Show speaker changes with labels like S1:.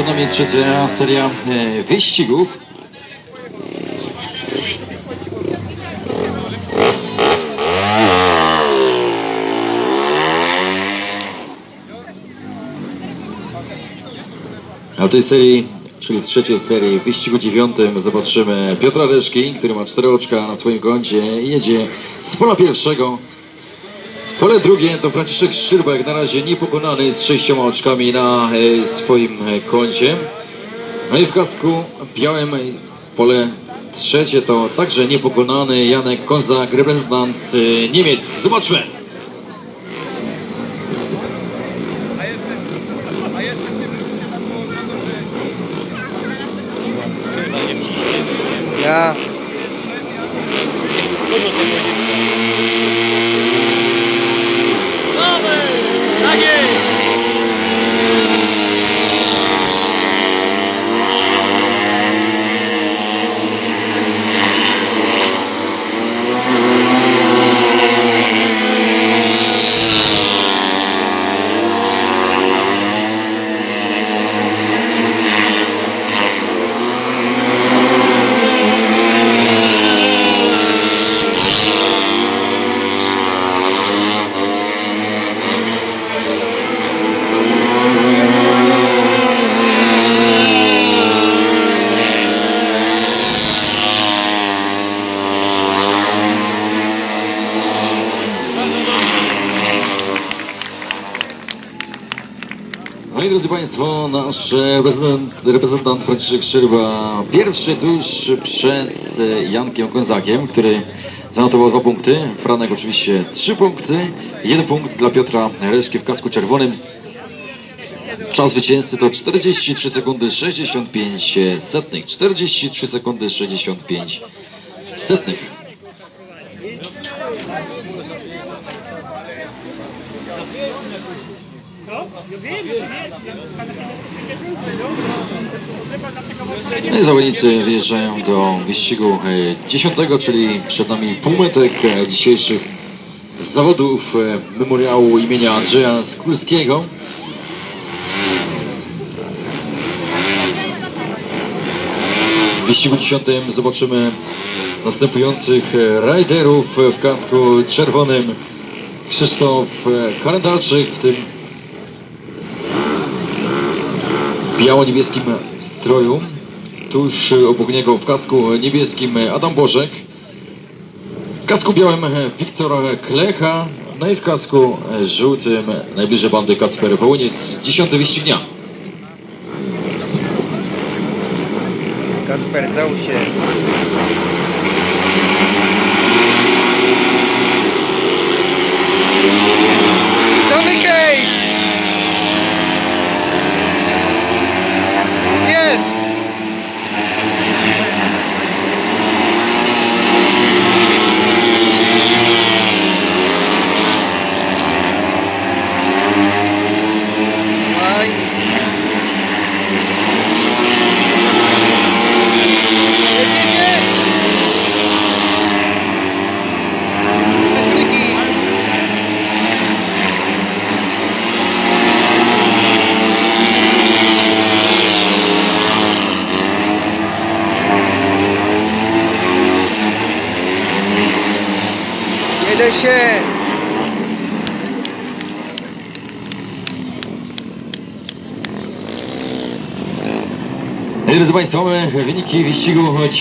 S1: Przed trzecia seria e, wyścigów. Na tej serii, czyli trzeciej serii, w wyścigu dziewiątym zobaczymy Piotra Reszki, który ma cztery oczka na swoim koncie i jedzie z pola pierwszego. Pole drugie to Franciszek Szczybek, na razie niepokonany z sześcioma oczkami na e, swoim e, koncie. No i w kasku białym e, pole trzecie to także niepokonany Janek Kozak, reprezentant Niemiec. Zobaczmy!
S2: Ja.
S1: I drodzy Państwo, nasz reprezentant, Franciszek Szczerba pierwszy tuż przed Jankiem Konzakiem, który zanotował dwa punkty. Franek oczywiście trzy punkty. Jeden punkt dla Piotra Reszki w kasku czerwonym. Czas zwycięzcy to 43 sekundy 65 setnych. 43 sekundy 65 setnych. No i zawodnicy wjeżdżają do wyścigu e, dziesiątego, czyli przed nami półmetek e, dzisiejszych zawodów e, memoriału imienia Andrzeja Skulskiego. W wyścigu dziesiątym zobaczymy następujących riderów w kasku czerwonym. Krzysztof Harendarczyk, w tym biało-niebieskim stroju. Tuż obok niego w kasku niebieskim Adam Bożek. W kasku białym Wiktor Klecha. No i w kasku żółtym najbliżej bandy Kacper Wołyniec. Dziesiąty wyścig dnia.
S2: Kacper, załóż się. Zamykaj! Jedę się!
S1: Drodzy Państwo, mamy wyniki wyścigu